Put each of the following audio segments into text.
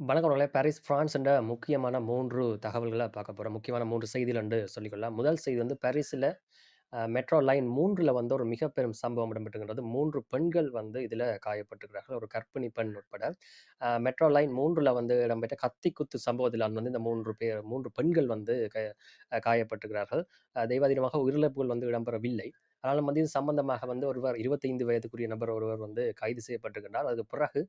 வணக்கம் நண்பர்களே. Paris, France என்ற முக்கியமான மூன்று தகவல்களை பார்க்க போகிறோம் முக்கியமான மூன்று செய்திகள் என்று சொல்லிக்கொள்ளலாம். முதல் செய்தி வந்து பாரிஸில் மெட்ரோ லைன் மூன்றில் வந்து ஒரு மிக பெரும் சம்பவம் இடம்பெற்றிருக்கின்றது. 3 பெண்கள் வந்து இதில் காயப்பட்டிருக்கிறார்கள். ஒரு கர்ப்பிணி பெண் உட்பட. மெட்ரோ லைன் மூன்றில் வந்து இடம்பெற்ற கத்தி குத்து சம்பவத்தில் வந்து இந்த மூன்று பேர் மூன்று பெண்கள் வந்து க காயப்பட்டிருக்கிறார்கள். தெய்வாதீனமாக உயிரிழப்புகள் வந்து இடம்பெறவில்லை. ஆனாலும் வந்து இது சம்பந்தமாக வந்து ஒருவர் 25 வயதுக்குரிய நபர் ஒருவர் வந்து கைது செய்யப்பட்டிருக்கின்றார். அதுக்கு பிறகு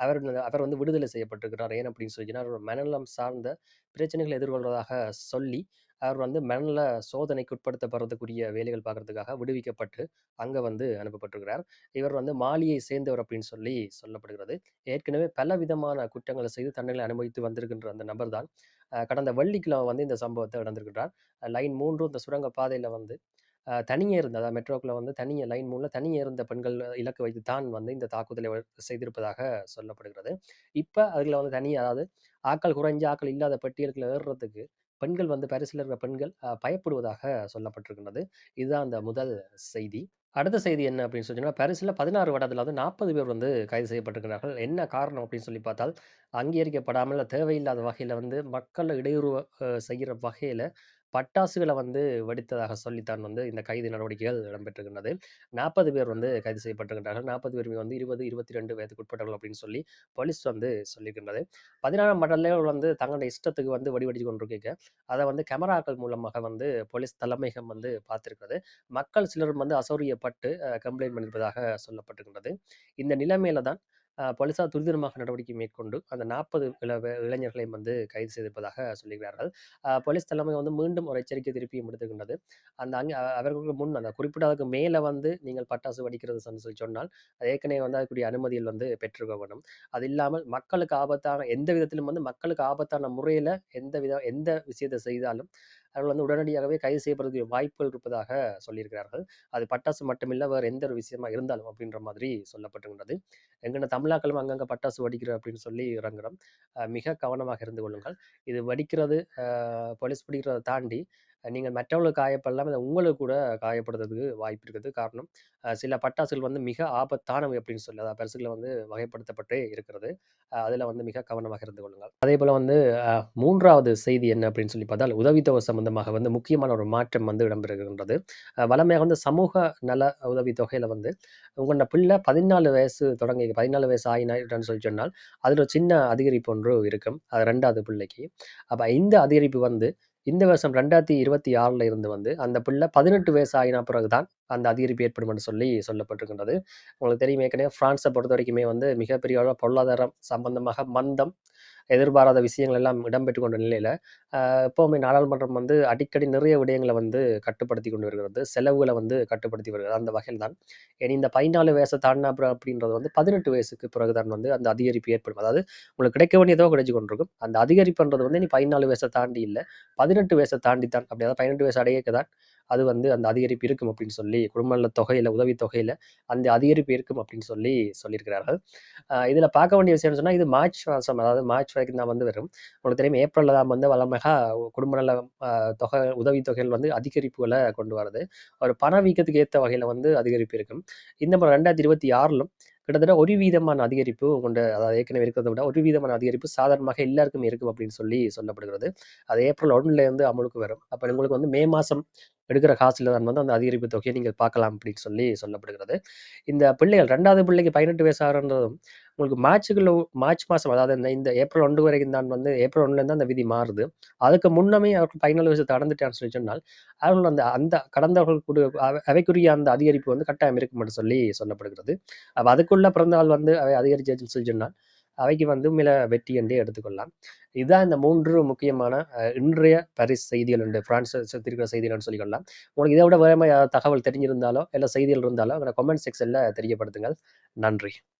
அவர் அவர் வந்து விடுதலை செய்யப்பட்டிருக்கிறார். ஏன் அப்படின்னு சொல்லிச்சுன்னா, அவர் மனநலம் சார்ந்த பிரச்சனைகளை எதிர்கொள்வதாக சொல்லி, அவர் வந்து மனநல சோதனைக்கு உட்படுத்தப்படுறதுக்குரிய வேலைகள் பார்க்கறதுக்காக விடுவிக்கப்பட்டு, அங்கே வந்து அனுப்பப்பட்டிருக்கிறார். இவர் வந்து மாலியை சேர்ந்தவர் அப்படின்னு சொல்லி சொல்லப்படுகிறது. ஏற்கனவே பலவிதமான குற்றங்களை செய்து தண்டனை அனுபவித்து வந்திருக்கின்ற அந்த நபர் தான், கடந்த வெள்ளிக்கிழமை வந்து இந்த சம்பவத்தை நடந்திருக்கிறார் லைன் மூன்று இந்த சுரங்க பாதையில் வந்து தனியே இருந்த அதாவது மெட்ரோக்கில் வந்து தனியே லைன் மூலம் தனியே இருந்த பெண்கள் இலக்கு வைத்து தான் வந்து இந்த தாக்குதலை செய்திருப்பதாக சொல்லப்படுகிறது. இப்போ அதில் வந்து தனி அதாவது ஆக்கள் குறைஞ்ச ஆக்கள் இல்லாத பட்டியலுக்குள்ள ஏறுறதுக்கு பெண்கள் வந்து பாரிஸ்ல இருக்கிற பெண்கள் பயப்படுவதாக சொல்லப்பட்டிருக்கின்றது. இதுதான் அந்த முதல் செய்தி. அடுத்த செய்தி என்ன அப்படின்னு சொன்னால் பாரிஸ்ல 16 வருடத்துல வந்து 40 பேர் வந்து கைது செய்யப்பட்டிருக்கிறார்கள். என்ன காரணம் அப்படின்னு சொல்லி பார்த்தால், அங்கீகரிக்கப்படாமல் தேவையில்லாத வகையில் வந்து மக்களை இடையூறு செய்கிற வகையில் பட்டாசுகளை வந்து வெடித்ததாக சொல்லித்தான் வந்து இந்த கைது நடவடிக்கைகள் இடம்பெற்றிருக்கின்றது. 40 பேர் வந்து கைது செய்யப்பட்டிருக்கின்றார்கள். 40 பேருமே வந்து 20, 22 வயதுக்கு உட்பட்டவர்கள் அப்படின்னு சொல்லி போலீஸ் வந்து சொல்லியிருக்கின்றது. 16ஆம் மடல்ல வந்து தங்களுடைய இஷ்டத்துக்கு வந்து வடிவடிச்சு வெடிச்சு அதை வந்து கேமராக்கள் மூலமாக வந்து போலீஸ் தலைமையகம் வந்து பார்த்திருக்கிறது. மக்கள் சிலரும் வந்து அசௌரியப்பட்டு கம்ப்ளைண்ட் பண்ணியிருப்பதாக சொல்லப்பட்டிருக்கின்றது. இந்த நிலைமையில தான் போலீசார் துரிதமாக நடவடிக்கை மேற்கொண்டு அந்த 40 இள இளைஞர்களையும் வந்து கைது செய்திருப்பதாக சொல்லுகிறார்கள். போலீஸ் தலைமை வந்து மீண்டும் ஒரு எச்சரிக்கை திருப்பியும் எடுத்துக்கின்றது அந்த அங்கே அவர்களுக்கு முன் அந்த குறிப்பிட்ட மேலே வந்து நீங்கள் பட்டாசு வெடிக்கிறது சொல்லி சொன்னால், அது ஏற்கனவே வந்து அதுக்குரிய அனுமதியில் வந்து பெற்றுக்க வேண்டும். அது இல்லாமல் மக்களுக்கு ஆபத்தான எந்த விதத்திலும் வந்து மக்களுக்கு ஆபத்தான முறையில் எந்த வித எந்த விஷயத்த செய்தாலும், அவர்கள் வந்து உடனடியாகவே கைது செய்யப்படுறதுக்கு வாய்ப்புகள் இருப்பதாக சொல்லியிருக்கிறார்கள். அது பட்டாசு மட்டுமில்ல, வேறு எந்த ஒரு விஷயமா இருந்தாலும் அப்படின்ற மாதிரி சொல்லப்பட்டுகின்றது எங்கன்னா தமிழாக்களும் அங்கங்கே பட்டாசு வடிக்கிற அப்படின்னு சொல்லி இறங்குறோம். மிக கவனமாக இருந்து கொள்ளுங்கள். இது வடிக்கிறது போலீஸ் பிடிக்கிறத தாண்டி, நீங்கள் மற்றவங்களுக்கு காயப்படலாம். உங்களுக்கு கூட காயப்படுறதுக்கு வாய்ப்பு இருக்குது. காரணம், சில பட்டாசுகள் வந்து மிக ஆபத்தானவை அப்படின்னு சொல்லி அதாவது பரிசுகளை வந்து வகைப்படுத்தப்பட்டே இருக்கிறது. அதில் வந்து மிக கவனமாக இருந்து கொள்ளுங்கள். அதே போல் வந்து மூன்றாவது செய்தி என்ன அப்படின்னு சொல்லி பார்த்தால், உதவித்தொகை சம்பந்தமாக வந்து முக்கியமான ஒரு மாற்றம் வந்து இடம்பெறுகின்றது. வளமையாக வந்து சமூக நல உதவித்தொகையில் வந்து உங்களோட பிள்ளை 14 வயசு தொடங்கி 14 வயசு ஆயினான்னு சொல்லி சொன்னால், அதில் ஒரு சின்ன அதிகரிப்பு ஒன்று இருக்கும். அது ரெண்டாவது பிள்ளைக்கு. அப்போ இந்த அதிகரிப்பு வந்து இந்த வருஷம் ரெண்டாயிரத்தி இருபத்தி ஆறில் இருந்து வந்து அந்த பிள்ளை பதினெட்டு வயசு ஆகின பிறகு தான் அந்த அதிகரிப்பு ஏற்படும் என்று சொல்லி சொல்லப்பட்டிருக்கின்றது. உங்களுக்கு தெரியும் ஏற்கனவே ஃபிரான்ஸை பொறுத்த வரைக்குமே வந்து மிகப்பெரிய அளவு பொருளாதாரம் சம்பந்தமாக மந்தம், எதிர்பாராத விஷயங்கள் எல்லாம் இடம்பெற்று கொண்ட நிலையில, எப்போவுமே எப்பவுமே நாடாளுமன்றம் வந்து அடிக்கடி நிறைய விடயங்களை வந்து கட்டுப்படுத்தி கொண்டு வருகிறது. செலவுகளை வந்து கட்டுப்படுத்தி வருகிறது. அந்த வகையில் தான் இனி இந்த பதினாலு வயசை தாண்டினா அப்புறம் அப்படின்றது வந்து 18 வயசுக்கு பிறகு தான் வந்து அந்த அதிகரிப்பு ஏற்படும். அதாவது உங்களுக்கு கிடைக்க வேண்டியதோ கிடைச்சு கொண்டிருக்கும். அந்த அதிகரிப்புன்றது வந்து இனி பதினாலு வயசை தாண்டி இல்லை பதினெட்டு வயசை தாண்டி தான் அப்படி அதாவது 18 வயசு அடையக்கு தான் அது வந்து அந்த அதிகரிப்பு இருக்கும் அப்படின்னு சொல்லி குடும்ப நல தொகையில, உதவித்தொகையில அந்த அதிகரிப்பு இருக்கும் அப்படின்னு சொல்லி சொல்லியிருக்கிறார்கள். அ இதுல பார்க்க வேண்டிய விஷயம்னு சொன்னா, இது மார்ச் மாசம் அதாவது மார்ச் வரைக்கும் தான் வந்து வரும். உங்களுக்கு தெரியும் ஏப்ரல்ல தான் வந்து வழமையா குடும்ப நல அ தொகை உதவித்தொகைகள் வந்து அதிகரிப்புகள கொண்டு வரது. ஒரு பணவீக்கத்துக்கு ஏத்த வகையில வந்து அதிகரிப்பு இருக்கும். இந்த முறை 2026லும் கிட்டத்தட்ட ஒரு வீதமான அதிகரிப்பு கொண்ட அதாவது ஏற்கனவே இருக்கிறத விட ஒரு வீதமான அதிகரிப்பு சாதாரணமாக எல்லாருக்கும் இருக்கும் அப்படின்னு சொல்லி சொல்லப்படுகிறது. அது ஏப்ரல் 1ல இருந்து அமலுக்கு வரும். அப்ப உங்களுக்கு வந்து மே மாசம் எடுக்கிற காசுல தான் வந்து அந்த அதிகரிப்பு தொகையை நீங்கள் பார்க்கலாம் அப்படின்னு சொல்லி சொல்லப்படுகிறது. இந்த பிள்ளைகள் ரெண்டாவது பிள்ளைக்கு 18 வயசு ஆகுறன்றதும் உங்களுக்கு மார்ச்சுக்குள்ள மார்ச் மாதம் அதாவது இந்த இந்த ஏப்ரல் ஒன்று வரைக்கும் தான் வந்து ஏப்ரல் ஒன்றுலேருந்து அந்த விதி மாறுது. அதுக்கு முன்னமே அவர்கள் 14 வயசு கடந்துட்டான்னு சொல்லி சொன்னால், அவர்கள் அந்த அந்த கடந்தவர்கள் கூட அவைக்குரிய அந்த அதிகரிப்பு வந்து கட்டாயம் இருக்கும் என்று சொல்லி சொல்லப்படுகிறது. அப்போ அதுக்குள்ள பிறந்தநாள் வந்து அவை அதிகரிச்சுன்னு சொல்லி சொன்னால், அவைக்கு வந்து மில வெற்றி என்றே எடுத்துக்கொள்ளலாம். இதுதான் இந்த மூன்று முக்கியமான இன்றைய பாரிஸ் செய்திகள் உண்டு பிரான்ஸ் சுத்தியிருக்கிற செய்திகள்னு சொல்லிக்கொள்ளலாம். உங்களுக்கு இதை விட வேறு தகவல் தெரிஞ்சிருந்தாலோ, இல்லை செய்திகள் இருந்தாலோ எங்களோட கமெண்ட் செக்ஷனில் தெரியப்படுத்துங்கள். நன்றி.